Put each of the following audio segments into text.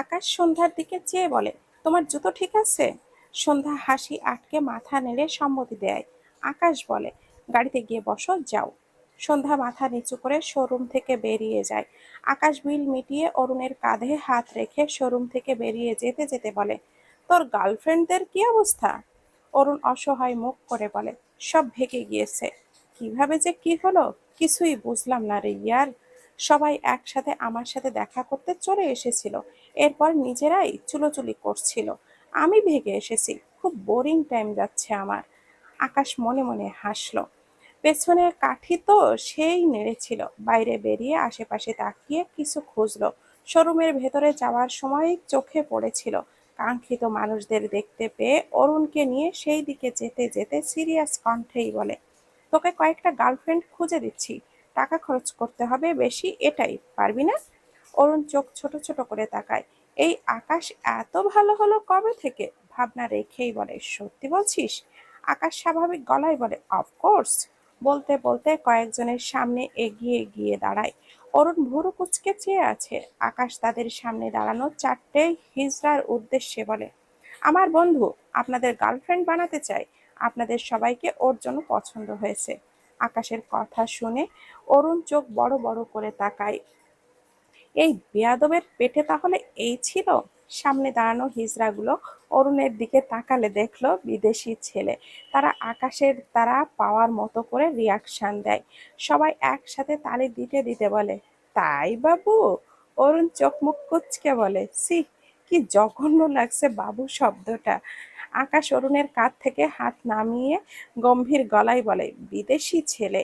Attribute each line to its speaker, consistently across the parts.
Speaker 1: আকাশ সন্ধ্যার দিকে চেয়ে বলে, তোমার জুতো ঠিক আছে? সন্ধ্যা হাসি আটকে মাথা নেড়ে সম্মতি দেয়। আকাশ বলে, গাড়িতে গিয়ে বসো, যাও। সন্ধ্যা মাথা নিচু করে শোরুম থেকে বেরিয়ে যায়। আকাশ বিল মিটিয়ে অরুণের কাঁধে হাত রেখে শোরুম থেকে বেরিয়ে যেতে যেতে বলে, তোর গার্লফ্রেন্ডদের কি অবস্থা? অরুণ অসহায় মুখ করে বলে, সব ভেঙে গিয়েছে। কীভাবে যে কি হলো? কিছুই বুঝলাম না রে ইয়ার। সবাই একসাথে আমার সাথে দেখা করতে চলে এসেছিল। এরপর নিজেরাই চুলোচুলি করছিল। আমি ভেগে এসেছি। খুব বোরিং টাইম যাচ্ছে আমার। আকাশ মনে মনে হাসলো। পেছনের কাঠি তো সেই নেড়েছিল বাইরে বেরিয়ে আশেপাশে তাকিয়ে কিছু খুঁজলো। শোরুমের ভেতরে যাওয়ার সময় চোখে পড়েছিল। কাঙ্ক্ষিত মানুষদের দেখতে পেয়ে অরুণকে নিয়ে সেই দিকে যেতে যেতে সিরিয়াস কণ্ঠেই বলে, তোকে কয়েকটা গার্লফ্রেন্ড খুঁজে দিচ্ছি। টাকা খরচ করতে হবে বেশি। এটাই, পারবি না? অরুণ চোখ ছোট ছোট করে তাকায়। এই আকাশ এত ভালো হলো কবে থেকে? ভাবনা রেখেই বলে, সত্যি বলছিস? আকাশ স্বাভাবিক গলায় বলে অফকোর্স বলতে বলতে কয়েকজনের সামনে এগিয়ে গিয়ে দাঁড়ায়। অরুণ ভুরু কুচকে চেয়ে আছে। আকাশ তাদের সামনে দাঁড়ানো চারটে হিজড়ার উদ্দেশ্যে বলে, আমার বন্ধু, আপনাদের গার্লফ্রেন্ড বানাতে চাই। আপনাদের সবাইকে ওর জন্য পছন্দ হয়েছে। আকাশের কথা শুনে অরুণ চোখ বড় বড় করে তাকায়। এই বেয়াদবের পেটে তাহলে এই ছিল? সামনে দাঁড়ানো হিজড়াগুলো অরুণের দিকে তাকালে দেখল বিদেশি ছেলে। তারা আকাশের তারা পাওয়ার মতো করে রিয়াকশান দেয়। সবাই একসাথে তালি দিতে দিতে বলে, তাই বাবু? অরুণ চোখ মুখ কুচকে বলে সি কি জঘন্য লাগছে বাবু শব্দটা। আকাশ অরুণের কাঁধ থেকে হাত নামিয়ে গম্ভীর গলায় বলে, বিদেশি ছেলে,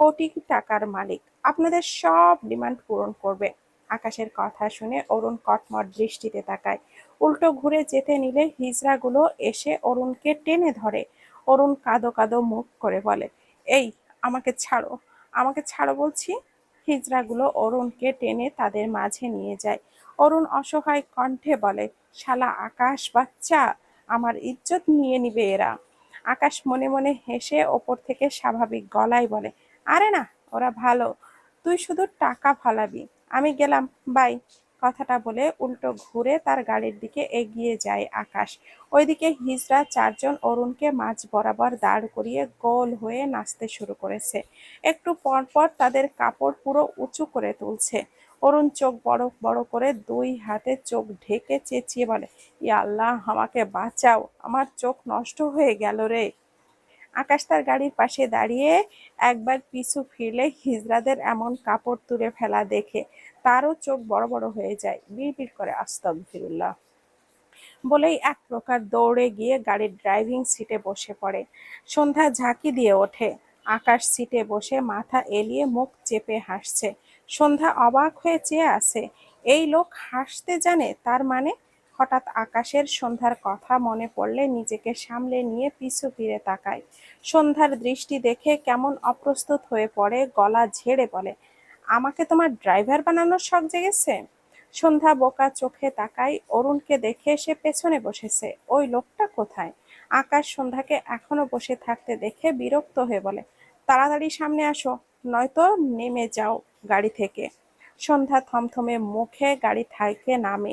Speaker 1: কোটি টাকার মালিক। আপনাদের সব ডিমান্ড পূরণ করবে। আকাশের কথা শুনে অরুণ কটমট দৃষ্টিতে তাকায়। উল্টো ঘুরে যেতে নিলে হিজড়াগুলো এসে অরুণকে টেনে ধরে। অরুণ কাঁদো কাঁদো মুখ করে বলে, এই, আমাকে ছাড়ো আমাকে ছাড়ো বলছি। হিজড়াগুলো অরুণকে টেনে তাদের মাঝে নিয়ে যায়। অরুণ অসহায় কণ্ঠে বলে, শালা আকাশ বাচ্চা, আমার ইজ্জত নিয়ে নিবে এরা। আকাশ মনে মনে হেসে ওপর থেকে স্বাভাবিক গলায় বলে, আরে না, ওরা ভালো, তুই শুধু টাকা ফালাবি। আমি গেলাম। বাই, কথাটা বলে উল্টো ঘুরে তার গাড়ির দিকে এগিয়ে যায় আকাশ। ওইদিকে হিজড়া চারজন অরুণকে মাঝ বরাবর দাঁড় করিয়ে গোল হয়ে নাচতে শুরু করেছে। একটু পর পর তাদের কাপড় পুরো উঁচু করে তুলছে। অরুণ চোখ বড় বড় করে দুই হাতে চোখ ঢেকে চেঁচিয়ে বলে ইয়া আল্লাহ, আমাকে বাঁচাও, আমার চোখ নষ্ট হয়ে গেল রে। আকাশ তার গাড়ির পাশে দাঁড়িয়ে একবার পিছু ফিরলে হিজড়াদের এমন কাপড় তুলে ফেলা দেখে তারও চোখ বড় বড় হয়ে যায়। বিড় করে, আস্তগফিরুল্লাহ। বলেই এক প্রকার দৌড়ে গিয়ে গাড়ির ড্রাইভিং সিটে বসে পড়ে। সন্ধ্যা ঝাঁকি দিয়ে ওঠে। আকাশ সিটে বসে মাথা এলিয়ে মুখ চেপে হাসছে। সন্ধ্যা অবাক হয়ে চেয়ে আছে, এই লোক হাসতে জানে? তার মানে হঠাৎ আকাশের সন্ধ্যার কথা মনে পড়লে নিজেকে সামলে নিয়ে পিছু ফিরে তাকায়। সন্ধ্যার দৃষ্টি দেখে কেমন অপ্রস্তুত হয়ে পড়ে, গলা ঝেড়ে বলে, আমাকে তোমার ড্রাইভার বানানোর শখ জেগেছে? সন্ধ্যা বোকা চোখে তাকায়, অরুণকে দেখে সে পেছনে বসেছে, ওই লোকটা কোথায়? আকাশ সন্ধ্যাকে এখনও বসে থাকতে দেখে বিরক্ত হয়ে বলে, তাড়াতাড়ি সামনে আসো, নয়তো নেমে যাও গাড়ি থেকে। সন্ধ্যা থমথমে মুখে গাড়ি থাইকে নামে।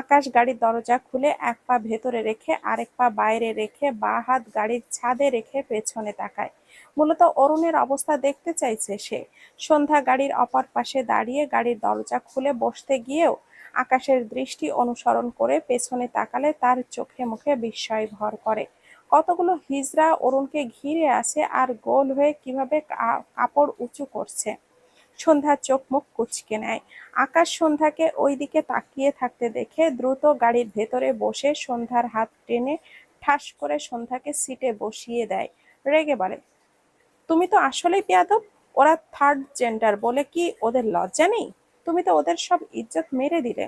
Speaker 1: আকাশ গাড়ির দরজা খুলে এক পা ভেতরে রেখে আরেক পা বাইরে রেখে বা হাত গাড়ির ছাদে রেখে পেছনে তাকায়। মূলত অরুণের অবস্থা দেখতে চাইছে সে। সন্ধ্যা গাড়ির অপর পাশে দাঁড়িয়ে গাড়ির দরজা খুলে বসতে গিয়েও আকাশের দৃষ্টি অনুসরণ করে পেছনে তাকালে তার চোখে মুখে বিস্ময় ভর করে। কতগুলো হিজড়া অরুণকে ঘিরে আসে আর গোল হয়ে কীভাবে কাপড় উঁচু করছে? সন্ধ্যার চোখ মুখ কুচকে নেয়। আকাশ সন্ধ্যাকে ওইদিকে তাকিয়ে থাকতে দেখে দ্রুত গাড়ির ভেতরে বসে সন্ধ্যার হাত টেনে ঠাস করে সন্ধ্যাকে সিটে বসিয়ে দেয়। রেগে বলে, তুমি তো আসলেই বেয়াদব। ওরা থার্ড জেন্ডার বলে কি ওদের লজ্জা নেই? তুমি তো ওদের সব ইজ্জত মেরে দিলে।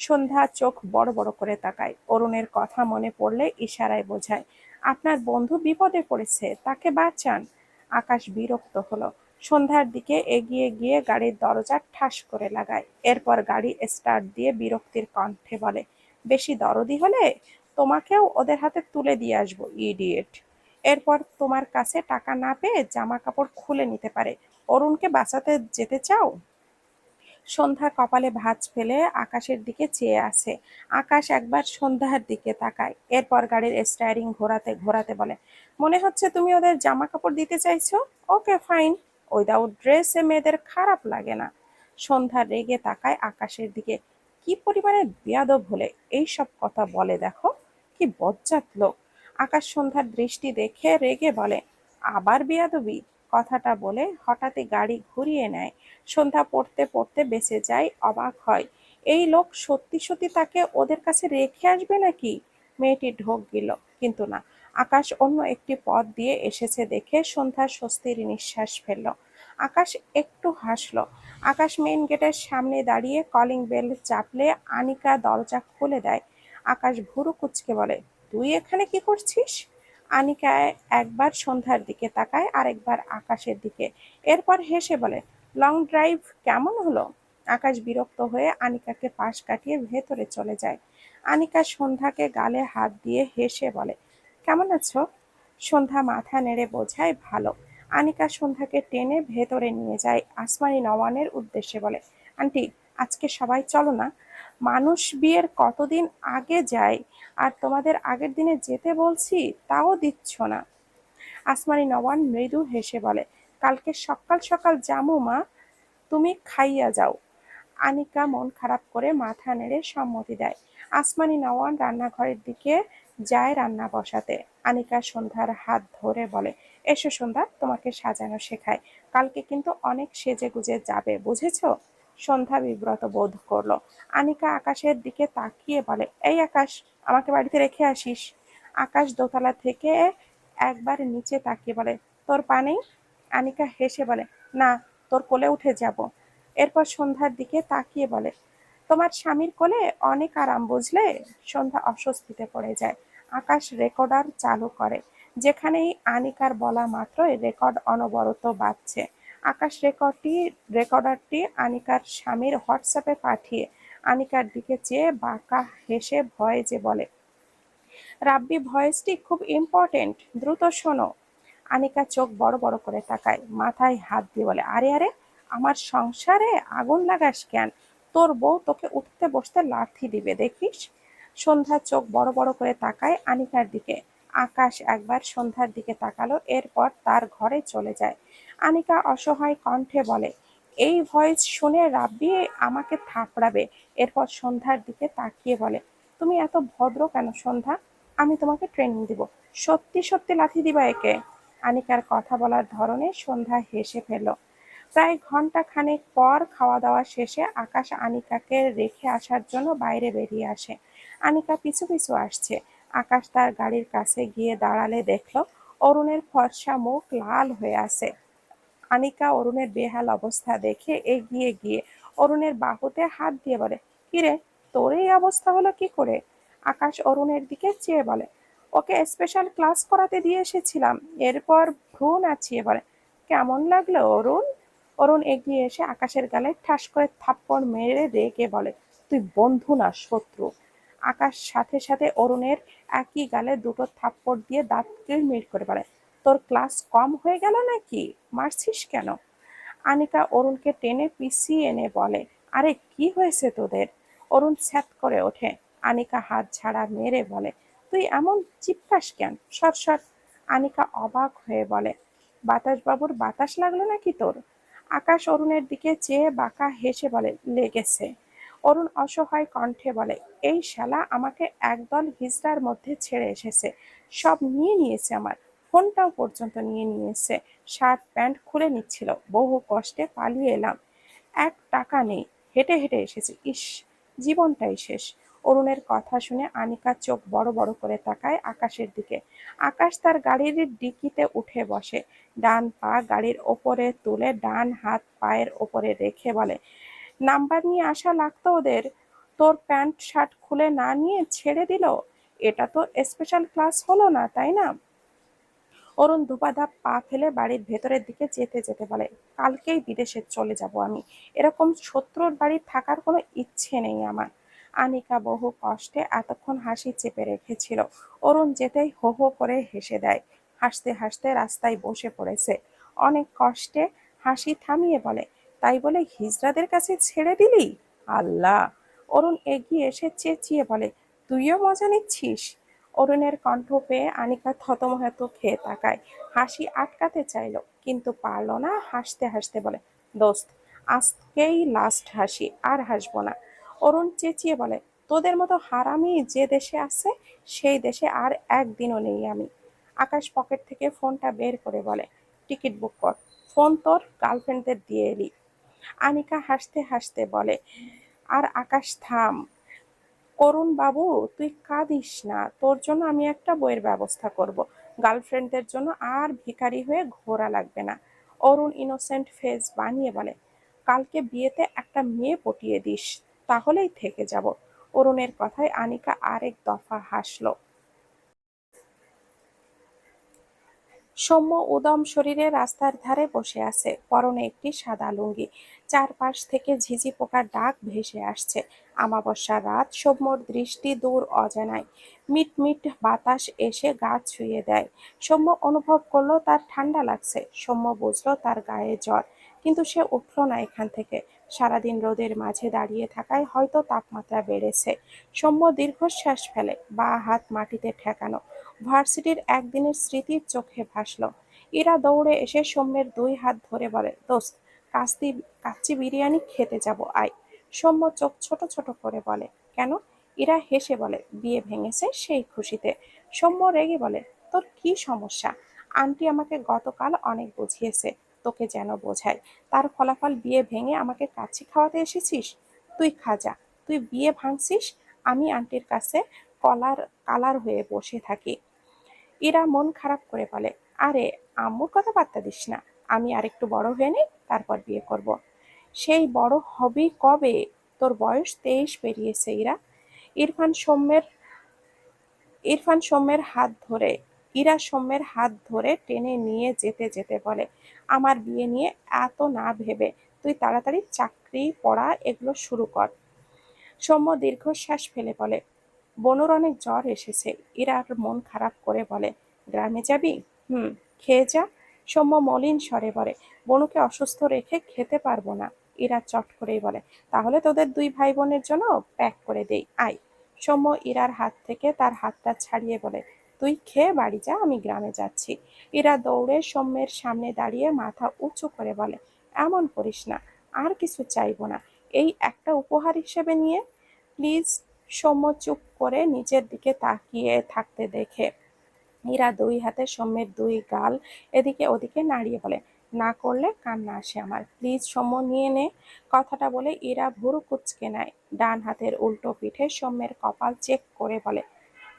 Speaker 1: সন্ধ্যা চোখ বড় বড় করে তাকায়। অরুণের কথা মনে পড়লে ইশারায় বোঝায়, আপনার বন্ধু বিপদে পড়েছে, তাকে বাঁচান। আকাশ বিরক্ত হলো সন্ধ্যার দিকে এগিয়ে গিয়ে গাড়ির দরজা ঠাস করে লাগায়। এরপর গাড়ি স্টার্ট দিয়ে বিরক্তির কণ্ঠে বলে, বেশি দরদি হলে তোমাকেও ওদের হাতে তুলে দিয়ে আসব, ইডিয়েট। এরপর তোমার কাছে টাকা না পেয়ে জামা কাপড় খুলে নিতে পারে। অরুণকে বাঁচাতে যেতে চাও? সন্ধ্যা কপালে ভাঁজ ফেলে আকাশের দিকে চেয়ে আছে। আকাশ একবার সন্ধ্যার দিকে তাকায়। এরপর গাড়ির স্টায়ারিং ঘোরাতে ঘোরাতে বলে, মনে হচ্ছে তুমি ওদের জামা কাপড় দিতে চাইছো? ওকে, ফাইন। উইদাউট ড্রেসে মেয়েদের খারাপ লাগে না। সন্ধ্যা রেগে তাকায় আকাশের দিকে। কি পরিমাণে বেয়াদব হলে এইসব কথা বলে দেখো? কি বজ্জাত লোক। আকাশ সন্ধ্যার দৃষ্টি দেখে রেগে বলে, আবার বেয়াদবি? কথাটা বলে হঠাৎই গাড়ি ঘুরিয়ে নেয়। সন্ধ্যা পড়তে পড়তে বেঁচে যায়, অবাক হয়। এই লোক সত্যি সত্যি তাকে ওদের কাছে রেখে আসবে নাকি? মেয়েটি ঢোক গেল। কিন্তু না আকাশ অন্য একটি পথ দিয়ে এসেছে দেখে সন্ধ্যা স্বস্তির নিঃশ্বাস ফেলল। আকাশ একটু হাসলো। আকাশ মেইন গেটের সামনে দাঁড়িয়ে কলিং বেল চাপলে আনিকা দরজা খুলে দেয়। আকাশ ভুরু কুচকে বলে, তুই এখানে কি করছিস? আনিকা একবার সন্ধ্যার দিকে তাকায় আর একবার আকাশের দিকে। এরপর হেসে বলে লং ড্রাইভ কেমন হলো? আকাশ বিরক্ত হয়ে আনিকাকে পাশ কাটিয়ে ভেতরে চলে যায়। আনিকা সন্ধ্যাকে গালে হাত দিয়ে হেসে বলে কেমন আছো? সন্ধ্যা মাথা নেড়ে বোঝায়, ভালো। আনিকা সন্ধ্যাকে টেনে ভেতরে নিয়ে যায়, আসমানি নওয়ানের উদ্দেশ্যে বলে, আন্টি, আজকে সবাই চলো না। মানুষ বিয়ের কতদিন আগে যায় আর তোমাদের আগের দিনে যেতে বলছি তাও দিচ্ছ না? আসমানি নওয়ান মৃদু হেসে বলে, কালকে সকাল সকাল জামু, মা। তুমি খাইয়া যাও। আনিকা মন খারাপ করে মাথা নেড়ে সম্মতি দেয়। আসমানি নওয়ান রান্নাঘরের দিকে যায় রান্না বসাতে। আনিকা সন্ধ্যার হাত ধরে বলে, এসো সন্ধ্যা, তোমাকে সাজানো শেখায় কালকে কিন্তু অনেক সেজে গুজে যাবে, বুঝেছ? সন্ধ্যা বিব্রত বোধ করল। আনিকা আকাশের দিকে তাকিয়ে বলে, এই আকাশ, আমাকে বাড়িতে রেখে আসিস? আকাশ দোতলা থেকে একবার নিচে তাকিয়ে বলে, তোর পা নেই? আনিকা হেসে বলে, না, তোর কোলে উঠে যাব। এরপর সন্ধ্যার দিকে তাকিয়ে বলে তোমার স্বামীর কোলে অনেক আরাম বুঝলে সন্ধ্যা অস্বস্তিতে পড়ে যায়। আকাশ রেকর্ডার চালু করে, যেখানেই আনিকার বলা মাত্রই রেকর্ড অনবরত বাজছে। আকাশ রেকর্ডটি, রেকর্ডারটি আনিকার স্বামীর হোয়াটসঅ্যাপে পাঠিয়ে আনিকার দিকে চেয়ে বাঁকা হেসে ভয়ে যে বলে, রাব্বি, ভয়েসটি খুব ইম্পর্টেন্ট দ্রুত শোনো। আনিকা চোখ বড় বড় করে তাকায়, মাথায় হাত দিয়ে বলে, আরে আরে, আমার সংসারে আগুন লাগাস কেন? তোর বউ তোকে উঠতে বসতে লাথি দিবে, দেখিস? সন্ধ্যা চোখ বড় বড় করে তাকায় আনিকার দিকে। আকাশ একবার সন্ধ্যার দিকে তাকালো, এরপর তার ঘরে চলে যায়। আনিকা অসহায় কণ্ঠে বলে, এই ভয়েস শুনে রাব্বি আমাকে থাপড়াবে। এরপর সন্ধ্যার দিকে তাকিয়ে বলে, তুমি এত ভদ্র কেন সন্ধ্যা? আমি তোমাকে ট্রেনিং দিব। সত্যি সত্যি লাথি দিবা একে? আনিকার কথা বলার ধরনে সন্ধ্যা হেসে ফেলল। প্রায় ঘণ্টা খানেক পর খাওয়া দাওয়া শেষে আকাশ আনিকাকে রেখে আসার জন্য বাইরে বেরিয়ে আসে। আনিকা পিছু পিছু আসছে। আকাশ তার গাড়ির কাছে গিয়ে দাঁড়ালে দেখল, অরুণের ফর্সা মুখ লাল হয়ে আছে। আনিকা অরুণের বেহাল অবস্থা দেখে এগিয়ে গিয়ে অরুণের বাহুতে হাত দিয়ে বলে কিরে তোর এই অবস্থা হলো কি করে? আকাশ অরুণের দিকে চেয়ে বলে, ওকে স্পেশাল ক্লাস করাতে দিয়ে এসেছিলাম। এরপর ভ্রু নাচিয়ে বলে, কেমন লাগল অরুণ? অরুণ এগিয়ে এসে আকাশের গালে ঠাস করে থাপ্পড় মেরে রেগে বলে, তুই বন্ধু না শত্রু? আকাশ সাথে সাথে অরুণের একই গালে দুটো থাপ্পড় দিয়ে দাঁত কিড়মিড় করে বলে, তোর ক্লাস কম হয়ে গেল নাকি? মারছিস কেন? আনিকা অরুণকে টেনে পিছিয়ে এনে বলে, আরে, কি হয়েছে তোদের? অরুণ ছ্যাত করে ওঠে। আনিকা হাত ঝাড়া মেরে বলে, তুই এমন চিপকাস কেন? সর সর। আনিকা অবাক হয়ে বলে বাতাস বাবুর বাতাস লাগল নাকি তোর? আকাশ অরুণের দিকে চেয়ে বাঁকা হেসে বলে, লেগেছে। অরুণ অসহায় কণ্ঠে বলে, এই শালা আমাকে একদল হিজড়ার মধ্যে ছেড়ে এসেছে। সব নিয়ে নিয়েছে আমার। ফোনটাও পর্যন্ত নিয়ে নিয়েছে। শার্ট, প্যান্ট খুলে নিচ্ছিল। বহু কষ্টে পালিয়ে এলাম। এক টাকা নেই। হেঁটে হেঁটে এসেছি। ইস, জীবনটাই শেষ। অরুণের কথা শুনে আনিকা চোখ বড় বড় করে তাকায় আকাশের দিকে। আকাশ তার গাড়ির ডিকিতে উঠে বসে। ডান পা গাড়ির ওপরে তুলে ডান হাত পায়ের ওপরে রেখে বলে, নাম্বার নিয়ে আসা লাগতো ওদের। তোর প্যান্ট, শার্ট খুলে না নিয়ে ছেড়ে দিল? এটা তো স্পেশাল ক্লাস হলো না, তাই না? অরুণ ধুপাধাপ পা ফেলে বাড়ির ভেতরের দিকে যেতে যেতে বলে, কালকেই বিদেশে চলে যাব আমি। এরকম শত্রুর বাড়ি থাকার কোনো ইচ্ছে নেই আমার। আনিকা বহু কষ্টে এতক্ষণ হাসি চেপে রেখেছিল। অরুণ যেতেই হো হো করে হেসে দেয়। হাসতে হাসতে রাস্তায় বসে পড়েছে। অনেক কষ্টে হাসি থামিয়ে বলে, তাই বলে হিজড়াদের কাছে ছেড়ে দিলি? আল্লাহ। অরুণ এগিয়ে এসে চেঁচিয়ে বলে, তুইও মজা নিচ্ছিস? অরুণের কণ্ঠ পেয়ে আনিকা থতমহত খেয়ে তাকায়। হাসি আটকাতে চাইলো, কিন্তু পারল না হাসতে হাসতে বলে, দোস্ত, আজকেই লাস্ট হাসি, আর হাসবো না। অরুণ চেঁচিয়ে বলে, তোদের মতো হারামি যে দেশে আছে, সেই দেশে আর একদিনও নেই আমি। আকাশ পকেট থেকে ফোনটা বের করে বলে, টিকিট বুক কর, ফোন তোর গার্লফ্রেন্ডদের দিয়ে এলি। আনিকা হাসতে হাসতে বলে, আর আকাশ, থাম। করুণ বাবু, তুই কাঁদিস না, তোর জন্য আমি একটা বইয়ের ব্যবস্থা করব। গার্লফ্রেন্ডদের জন্য আর ভিখারি হয়ে ঘোরা লাগবে না। অরুণ ইনোসেন্ট ফেস বানিয়ে বলে, কালকে বিয়েতে একটা মেয়ে পটিয়ে দিস তাহলেই থেকে যাব। অরুণের কথায় আনিকা আরেক দফা হাসলো। সৌম্য উদম শরীরে রাস্তার ধারে বসে আছে, পরনে একটি সাদা লুঙ্গি। চারপাশ থেকে ঝিঝি পোকার ডাক ভেসে আসছে। আমাবস্যার রাত, সৌম্যর দৃষ্টি দূর অজানায়। মিট মিট বাতাস এসে গা ছুঁয়ে দেয়। সৌম্য অনুভব করল তার ঠান্ডা লাগছে। সৌম্য বুঝলো তার গায়ে জ্বর, কিন্তু সে উঠল না এখান থেকে। সারাদিন রোদের মাঝে দাঁড়িয়ে থাকায় হয়তো তাপমাত্রা বেড়েছে। সৌম্য দীর্ঘশ্বাস ফেলে, বা হাত মাটিতে ঠেকানো। ভার্সিটির একদিনের স্মৃতির চোখে ভাসল। ইরা দৌড়ে এসে সৌম্যের দুই হাত ধরে বলে, দোস্ত, কাস্তি, কাচ্চি বিরিয়ানি খেতে যাব, আয়। সৌম্য চোখ ছোট ছোট করে বলে, কেন? ইরা হেসে বলে, বিয়ে ভেঙেছে সেই খুশিতে। সৌম্য রেগে বলে, তোর কি সমস্যা? আন্টি আমাকে গতকাল অনেক বুঝিয়েছে। তোকে যেন বোঝায়। তার ফলাফল বিয়ে ভেঙে আমাকে কাচ্চি খাওয়াতে এসেছিস? তুই খাজা তুই বিয়ে ভাঙছিস? আমি আন্টির কাছে কলার, কালার হয়ে বসে থাকি। এরা মন খারাপ করে বলে, আরে, আম্মুর কথা পাত্তা দিস না। আমি আরেকটু বড় হয়ে নিই, তারপর বিয়ে করব। সেই বড় হবি কবে? তোর বয়স তেইশ পেরিয়েছে ইরা। ইরফান সৌম্যের ইরফান সৌম্যের হাত ধরে ইরা সৌম্যের হাত ধরে টেনে নিয়ে যেতে যেতে বলে, আমার বিয়ে নিয়ে এত না ভেবে তুই তাড়াতাড়ি চাকরি, পড়া এগুলো শুরু কর। সৌম্য দীর্ঘশ্বাস ফেলে বলে, বনুর অনেক জ্বর এসেছে। ইরার মন খারাপ করে বলে, গ্রামে যাবি? হুম, খেয়ে যা। সৌম্য মলিন স্বরে বলে, বনুকে অসুস্থ রেখে খেতে পারব না। ইরা চট করেই বলে, তাহলে তোদের দুই ভাই বোনের জন্য প্যাক করে দেই, আয়। সৌম্য ইরার হাত থেকে তার হাতটা ছাড়িয়ে বলে তুই খেয়ে বাড়ি যা, আমি গ্রামে যাচ্ছি। ইরা দৌড়ে সৌম্যের সামনে দাঁড়িয়ে মাথা উঁচু করে বলে, এমন করিস না, আর কিছু চাইব না। এই একটা উপহার হিসেবে নিয়ে প্লিজ সৌম্য চুপ করে নিজের দিকে তাকিয়ে থাকতে দেখে। মীরা দুই হাতে সৌম্যের দুই গাল এদিকে ওদিকে নাড়িয়ে বলে, না করলে কান্না আসে আমার। প্লিজ সৌম্য নিয়ে নে। কথাটা বলে ইরা ভুরু কুচকে নেয়। ডান হাতের উল্টো পিঠে সৌম্যের কপাল চেক করে বলে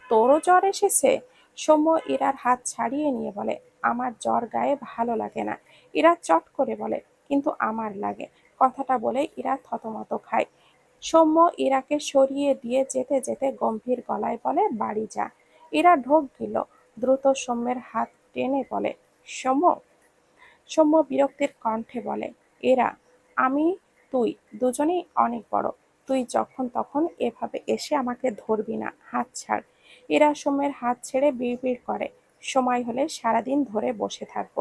Speaker 1: তোরও জ্বর এসেছে? সৌম্য ইরার হাত ছাড়িয়ে নিয়ে বলে, আমার জ্বর গায়ে ভালো লাগে না। ইরা চট করে বলে, কিন্তু আমার লাগে। কথাটা বলে ইরা থতমত খায়। সৌম্য ইরাকে সরিয়ে দিয়ে যেতে যেতে গম্ভীর গলায় বলে, বাড়ি যা। ইরা ঢোক গেল, দ্রুত সৌম্যের হাত টেনে বলে, সৌম্য? সৌম্য বিরক্তির কণ্ঠে বলে, এরা, আমি, তুই, দুজনেই অনেক বড়। তুই যখন তখন এভাবে এসে আমাকে ধরবি না। হাত ছাড়। এরা সৌম্যের হাত ছেড়ে বিড়বিড় করে। সময় হলে সারাদিন ধরে বসে থাকব।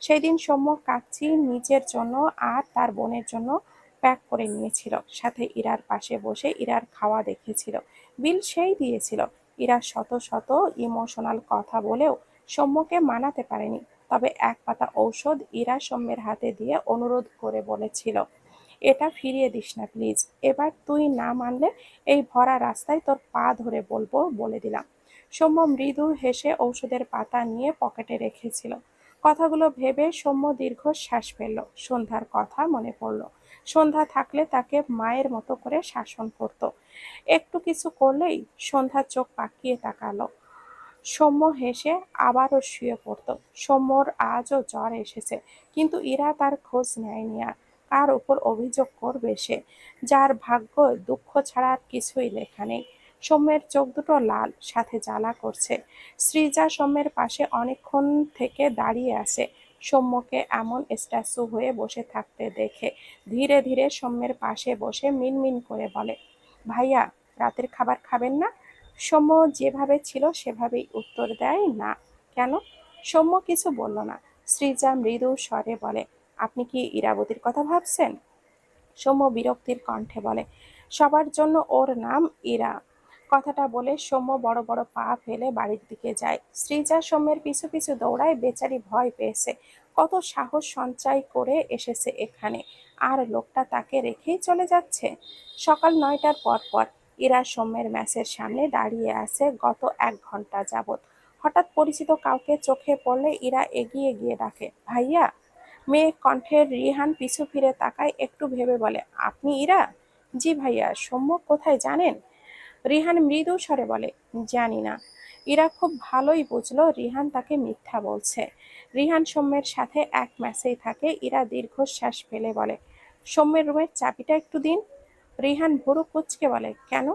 Speaker 1: সেই দিন সৌম্য কাচ্চি নিজের জন্য আর তার বোনের জন্য প্যাক করে নিয়েছিল। সাথে ইরার পাশে বসে ইরার খাওয়া দেখেছিল। বিল সেই দিয়েছিল। ইরা শত শত ইমোশনাল কথা বলেও সৌম্যকে মানাতে পারেনি। তবে এক পাতা ঔষধ ইরা সৌম্যের হাতে দিয়ে অনুরোধ করে বলেছিল। এটা ফিরিয়ে দিস না প্লিজ এবার তুই না মানলে এই ভরা রাস্তায় তোর পা ধরে বলব বলে দিলাম। সৌম্য মৃদু হেসে ঔষধের পাতা নিয়ে পকেটে রেখেছিল। কথাগুলো ভেবে সৌম্য দীর্ঘ শ্বাস ফেলল। সন্ধ্যার কথা মনে পড়ল। সন্ধ্যা থাকলে তাকে মায়ের মতো করে শাসন করত। একটু কিছু করলেই সন্ধ্যা চোখ পাকিয়ে তাকালো। সৌম্য হেসে আবারও শুয়ে পড়তো। সৌম্যর আজও জ্বর এসেছে, কিন্তু ইরা তার খোঁজ নেয়নি আর। কার উপর অভিযোগ করবে সে। যার ভাগ্য, দুঃখ ছাড়া আর কিছুই লেখা নেই। সৌম্যের চোখ দুটো লাল, সাথে জ্বালা করছে। শ্রীজা সৌম্যের পাশে অনেকক্ষণ থেকে দাঁড়িয়ে আছে। সৌম্যকে এমন স্ট্যাচু হয়ে বসে থাকতে দেখে ধীরে ধীরে সৌম্যের পাশে বসে মিনমিন করে বলে, ভাইয়া, রাতের খাবার খাবেন না? সৌম্য যেভাবে ছিল সেভাবেই উত্তর দেয়, না। কেন? সৌম্য কিছু বলল না। শ্রীজা মৃদু স্বরে বলে আপনি কি ইরাবতীর কথা ভাবছেন? সৌম্য বিরক্তির কণ্ঠে বলে, সবার জন্য ওর নাম ইরা। কথাটা বলে সৌম্য বড় বড় পা ফেলে বাড়ির দিকে যায়। শ্রীজা সৌম্যের পিছু পিছু দৌড়ায় বেচারি ভয় পেয়েছে। কত সাহস সঞ্চয় করে এসেছে এখানে। আর লোকটা তাকে রেখেই চলে যাচ্ছে। সকাল নয়টার পর পর ইরা সৌম্যের ম্যাচের সামনে দাঁড়িয়ে আছে গত এক ঘণ্টা যাবত হঠাৎ পরিচিত কাউকে চোখে পড়লে ইরা এগিয়ে গিয়ে ডাকে, ভাইয়া মেয়ে কণ্ঠের রিহান পিছু ফিরে তাকায়, একটু ভেবে বলে, আপনি ইরা? জি ভাইয়া, সৌম্য কোথায় জানেন? রিহান মৃদু স্বরে বলে, জানি না। ইরা খুব ভালোই বুঝলো রিহান তাকে মিথ্যা বলছে। রিহান সৌম্যের সাথে এক ম্যাচেই থাকে, ইরা দীর্ঘশ্বাস ফেলে বলে, সৌম্যের রুমের চাবিটা একটু দিন। রিহান ভুরু কুচকে বলে, কেন?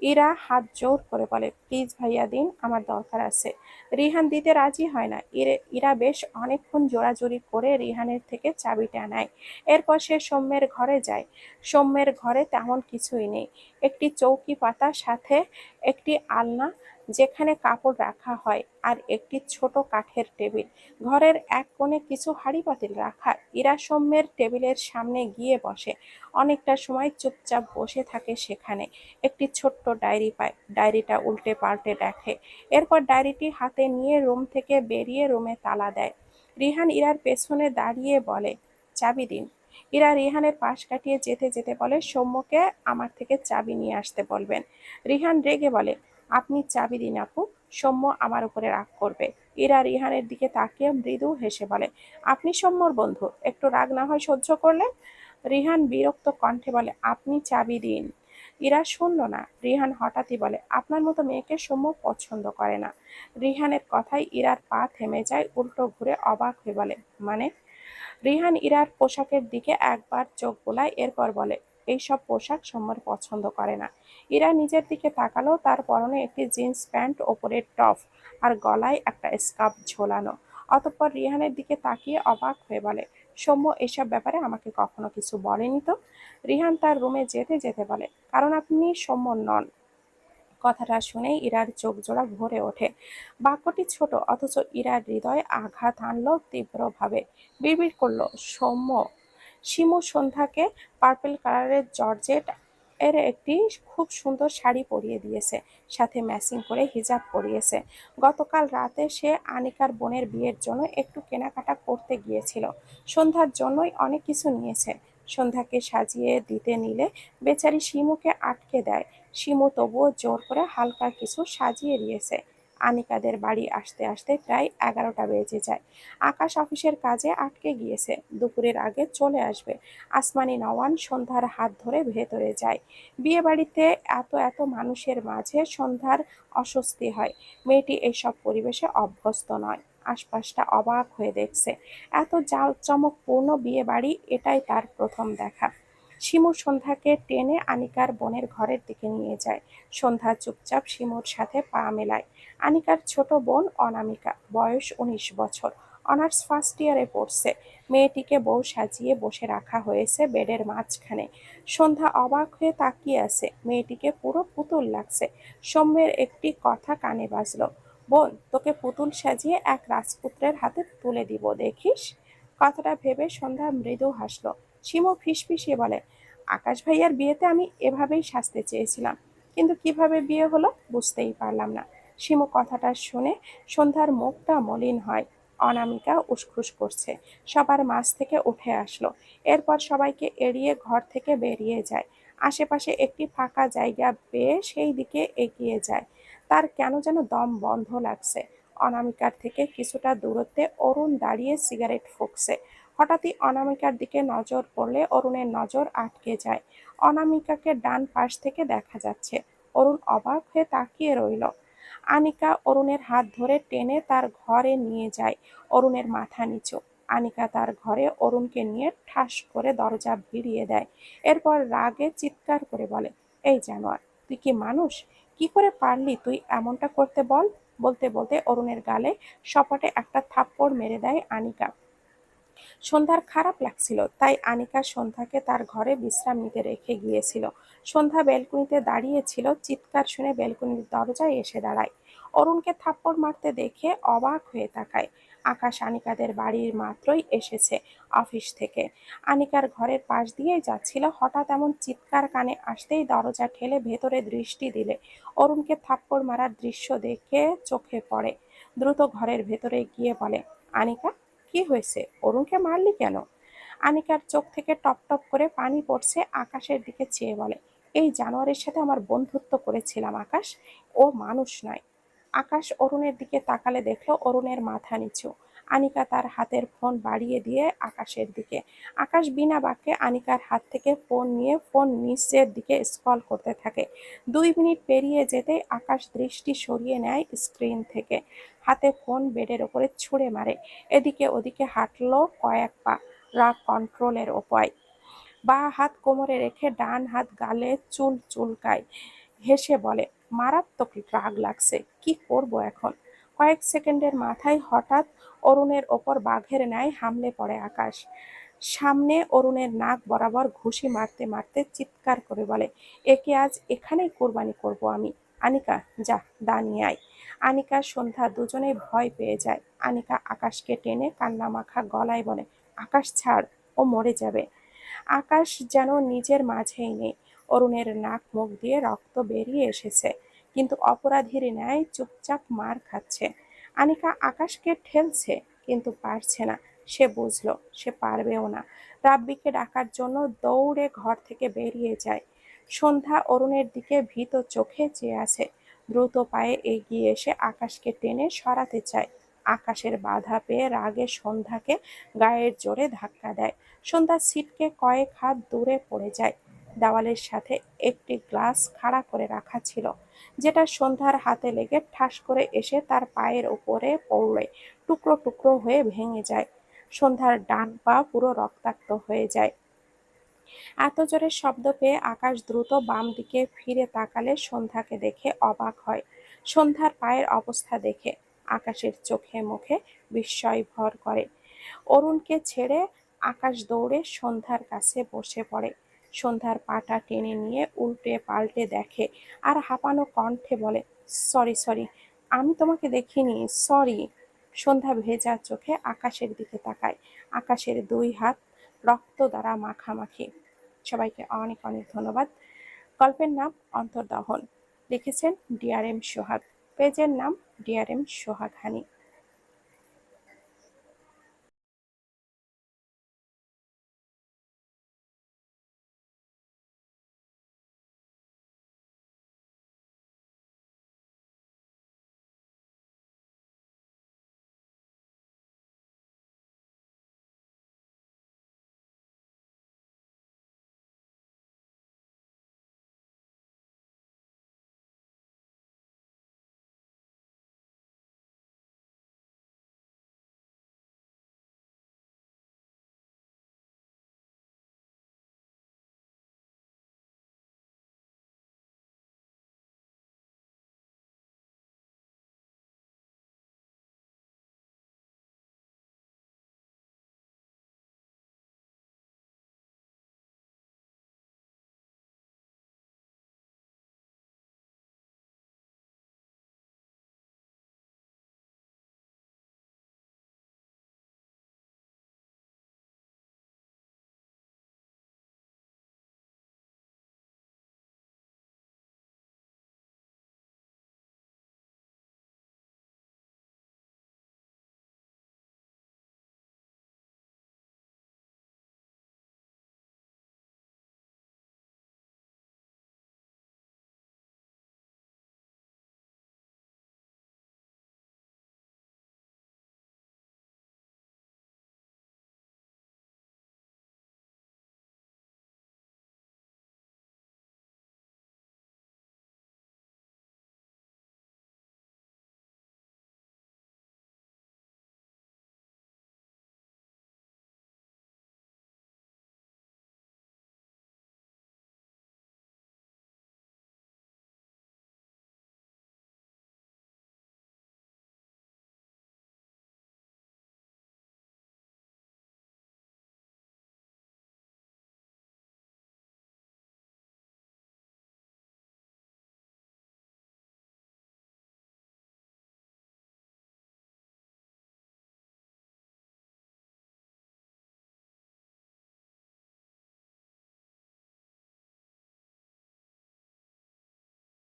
Speaker 1: ইরা হাত জোর করে বলে, প্লিজ ভাইয়া দিন, আমার দরকার আছে। রিহান দিতে রাজি হয় না। ইরে- বেশ অনেকক্ষণ জোরাজুরি করে রিহানের থেকে চাবিটা নেয়। এরপর সে সৌম্যের ঘরে যায়। সৌম্যের ঘরে তেমন কিছুই নেই। একটি চৌকি পাতা সাথে একটি আলনা যেখানে কাপড় রাখা হয় আর একটি ছোট কাঠের টেবিল। ঘরের এক কোণে কিছু হাঁড়ি পাতিল রাখা। ইরা সৌম্যের টেবিলের সামনে গিয়ে বসে। অনেকটা সময় চুপচাপ বসে থাকে সেখানে। একটি ছোট্ট ডায়েরি পায়। ডায়েরিটা উল্টে পাল্টে দেখে। এরপর ডায়েরিটি হাতে নিয়ে রুম থেকে বেরিয়ে রুমে তালা দেয়। রিহান ইরার পেছনে দাঁড়িয়ে বলে, চাবি দিন। ইরা রিহানের পাশ কাটিয়ে যেতে যেতে বলে, সৌম্যকে আমার থেকে চাবি নিয়ে আসতে বলবেন। রিহান রেগে বলে আপনি চাবি দিন আপু, সৌম্য আমার উপরে রাগ করবে। ইরা রিহানের দিকে তাকিয়ে মৃদু হেসে বলে, আপনি সৌম্যর বন্ধু, একটু রাগ না হয় সহ্য করলে? রিহান বিরক্ত কণ্ঠে বলে, আপনি চাবি দিন। ইরা শুনল না, রিহান হঠাৎই বলে, আপনার মতো মেয়েকে সৌম্য পছন্দ করে না। রিহানের কথায় ইরার পা থেমে যায়, উল্টো ঘুরে অবাক হয়ে বলে মানে? রিহান ইরার পোশাকের দিকে একবার চোখ বোলায়, এরপর বলে এইসব পোশাক সৌম্যর পছন্দ করে না। ইরা নিজের দিকে তাকালো, তার পরনে একটি জিন্স প্যান্ট, ওপরে টপ আর গলায় একটা স্কার্ফ ঝোলানো। অতঃপর রিহানের দিকে তাকিয়ে অবাক হয়ে বলে, সৌম্য, এসব ব্যাপারে আমাকে কখনো কিছু বলেনি তো? রিহান তার রুমে যেতে যেতে বলে, কারণ আপনি সৌম্য নন। কথাটা শুনেই ইরার চোখ জোড়া ভরে ওঠে। বাক্যটি ছোট, অথচ ইরার হৃদয়ে আঘাত আনলো তীব্রভাবে। বিড়বিড় করল, সৌম্য শিমু সন্ধ্যাকে পার্পল কালারের জর্জেট এর একটি খুব সুন্দর শাড়ি পরিয়ে দিয়েছে, সাথে ম্যাচিং করে হিজাব পরিয়েছে। গতকাল রাতে সে আনিকার বোনের বিয়ের জন্য একটু কেনাকাটা করতে গিয়েছিল। সন্ধ্যার জন্যই অনেক কিছু নিয়েছে। সন্ধ্যাকে সাজিয়ে দিতে নিলে বেচারি শিমুকে আটকে দেয়। শিমু তবুও জোর করে হালকা কিছু সাজিয়ে দিয়েছে। আনিকাদের বাড়ি আসতে আসতে প্রায় এগারোটা বেজে যায়। আকাশ অফিসের কাজে আটকে গিয়েছে। দুপুরের আগে চলে আসবে। আসমানি নওয়ান সন্ধ্যার হাত ধরে ভেতরে যায়। বিয়ে বাড়িতে এত এত মানুষের মাঝে সন্ধ্যার অস্বস্তি হয়। মেয়েটি এইসব পরিবেশে অভ্যস্ত নয়। আশপাশটা অবাক হয়ে দেখছে। এত জাঁকজমকপূর্ণ বিয়ে বাড়ি এটাই তার প্রথম দেখা। শিমু সন্ধ্যাকে টেনে আনিকার বোনের ঘরের দিকে নিয়ে যায়। সন্ধ্যা চুপচাপ শিমুর সাথে পা মেলায়। আনিকার ছোট বোন অনামিকা, বয়স উনিশ বছর। অনার্স ফার্স্ট ইয়ারে পড়ছে। মেয়েটিকে বউ সাজিয়ে বসে রাখা হয়েছে বেডের মাঝখানে। সন্ধ্যা অবাক হয়ে তাকিয়ে আছে। মেয়েটিকে পুরো পুতুল লাগছে। সৌম্যের একটি কথা কানে বাজলো। বোন, তোকে পুতুল সাজিয়ে এক রাজপুত্রের হাতে তুলে দিব, দেখিস? কথাটা ভেবে সন্ধ্যা মৃদু হাসলো। শিমু ফিসফিসিয়ে বলে, আকাশ ভাইয়ার বিয়েতে আমি এভাবেই সাজতে চেয়েছিলাম, কিন্তু কীভাবে বিয়ে হলো বুঝতেই পারলাম না। শিমু কথাটা শুনে সন্ধ্যার মুখটা মলিন হয়, অনামিকা উসখুস করছে, সবার মাঝ থেকে উঠে আসলো, এরপর সবাইকে এড়িয়ে ঘর থেকে বেরিয়ে যায়, আশেপাশে একটি ফাঁকা জায়গা পেয়ে সেই দিকে এগিয়ে যায়, তার কেন যেন দম বন্ধ লাগছে, অনামিকার থেকে কিছুটা দূরত্বে অরুণ দাঁড়িয়ে সিগারেট ফুঁকছে হঠাৎই অনামিকার দিকে নজর পড়লে অরুণের নজর আটকে যায়। অনামিকাকে ডান পাশ থেকে দেখা যাচ্ছে। অরুণ অবাক হয়ে তাকিয়ে রইল। আনিকা অরুণের হাত ধরে টেনে তার ঘরে নিয়ে যায় অরুণের মাথা নিচু। আনিকা তার ঘরে অরুণকে নিয়ে ঠাস করে দরজা ভিড়িয়ে দেয়। এরপর রাগে চিৎকার করে বলে, এই জানোয়ার, তুই কি মানুষ? কি করে পারলি তুই এমনটা করতে বল? বলতে বলতে অরুণের গালে সপাটে একটা থাপ্পড় মেরে দেয় আনিকা। সন্ধ্যার খারাপ লাগছিল, তাই আনিকা সন্ধ্যাকে তার ঘরে বিশ্রাম নিতে রেখে গিয়েছিল। সন্ধ্যা বেলকুনিতে দাঁড়িয়েছিল, চিৎকার শুনে বেলকুনির দরজায় এসে দাঁড়ায়। অরুণকে থাপ্পড় মারতে দেখে অবাক হয়ে তাকায়। আকাশ আনিকাদের বাড়ির মাত্রই এসেছে অফিস থেকে। আনিকার ঘরের পাশ দিয়েই যাচ্ছিল, হঠাৎ এমন চিৎকার কানে আসতেই দরজা ঠেলে ভেতরে দৃষ্টি দিলে। অরুণকে থাপ্পড় মারার দৃশ্য দেখে চোখে পড়ে। দ্রুত ঘরের ভেতরে গিয়ে বলে, আনিকা কি হয়েছে? অরুণকে মারলি কেন? আনিকার চোখ থেকে টপ টপ করে পানি পড়ছে আকাশের দিকে চেয়ে বলে, এই জানোয়ারের সাথে আমার বন্ধুত্ব করেছিলাম, আকাশ। ও মানুষ নয়। আকাশ অরুণের দিকে তাকালে দেখল অরুণের মাথা নিচু। আনিকা তার হাতের ফোন বাড়িয়ে দিয়ে আকাশের দিকে। আকাশ বিনা বাক্যে আনিকার হাত থেকে ফোন নিয়ে ফোন নিচের দিকে স্ক্রল করতে থাকে। দুই মিনিট পেরিয়ে যেতে আকাশ দৃষ্টি সরিয়ে নেয় স্ক্রিন থেকে। হাতে ফোন বেডের ওপরে ছুঁড়ে মারে। এদিকে ওদিকে হাঁটলো কয়েক পা রাগ কন্ট্রোলের উপায় বা হাত কোমরে রেখে ডান হাত গালে চুল চুলকায়। হেসে বলে, মারাত্মক রাগ লাগছে, কি করব এখন? কয়েক সেকেন্ডের মাথায় হঠাৎ অরুণের ওপর বাঘের ন্যায় হামলে পড়ে আকাশ। সামনে অরুণের নাক বরাবর ঘুষি মারতে মারতে চিৎকার করে বলে, একে আজ এখানেই কোরবানি করব আমি। আনিকা, যা, দা নিয়ে আয়। আনিকা সন্ধ্যা দুজনেই ভয় পেয়ে যায়। আনিকা আকাশকে টেনে কান্না মাখা গলায় বলে, আকাশ ছাড়, ও মরে যাবে। আকাশ যেন নিজের মাঝেই নেই। অরুণের নাক মুখ দিয়ে রক্ত বেরিয়ে এসেছে, কিন্তু অপরাধীর ন্যায় চুপচাপ মার খাচ্ছে। আনিকা আকাশকে ঠেলছে, কিন্তু পারছে না। সে বুঝলো, সে পারবেও না। রাব্বিকে ডাকার জন্য দৌড়ে ঘর থেকে বেরিয়ে যায়। সন্ধ্যা অরুণের দিকে ভীত চোখে চেয়ে আছে। দ্রুত পায়ে এগিয়ে এসে আকাশকে টেনে সরাতে চায়। আকাশের বাধা পেয়ে রাগে সন্ধ্যাকে গায়ের জোরে ধাক্কা দেয়। সন্ধ্যা সিটকে কয়েক হাত দূরে পড়ে যায়। দেওয়ালের সাথে একটি গ্লাস খাড়া করে রাখা ছিল। যেটা সন্ধ্যার হাতে লেগে ঠাস করে এসে তার পায়ের উপরে পড়লে, টুকরো টুকরো হয়ে ভেঙে যায়। সন্ধ্যার ডান পা পুরো রক্তাক্ত হয়ে যায়। এত জোরে শব্দ পেয়ে আকাশ দ্রুত বাম দিকে ফিরে তাকালে সন্ধ্যাকে দেখে অবাক হয়। সন্ধ্যার পায়ের অবস্থা দেখে আকাশের চোখে মুখে বিস্ময় ভর করে। অরুণকে ছেড়ে আকাশ দৌড়ে সন্ধ্যার কাছে বসে পড়ে। সন্ধ্যার পাটা টেনে নিয়ে উল্টে পাল্টে দেখে আর হাঁপানো কণ্ঠে বলে, সরি সরি, আমি তোমাকে দেখিনি, সরি। সন্ধ্যা ভেজা চোখে আকাশের দিকে তাকায়। আকাশের দুই হাত রক্ত দ্বারা মাখামাখি। সবাইকে অনেক অনেক ধন্যবাদ। গল্পের নাম অন্তর্দহন। লিখেছেন ডিআরএম সোহাগ। পেজের নাম ডিআরএম সোহাগ হানি।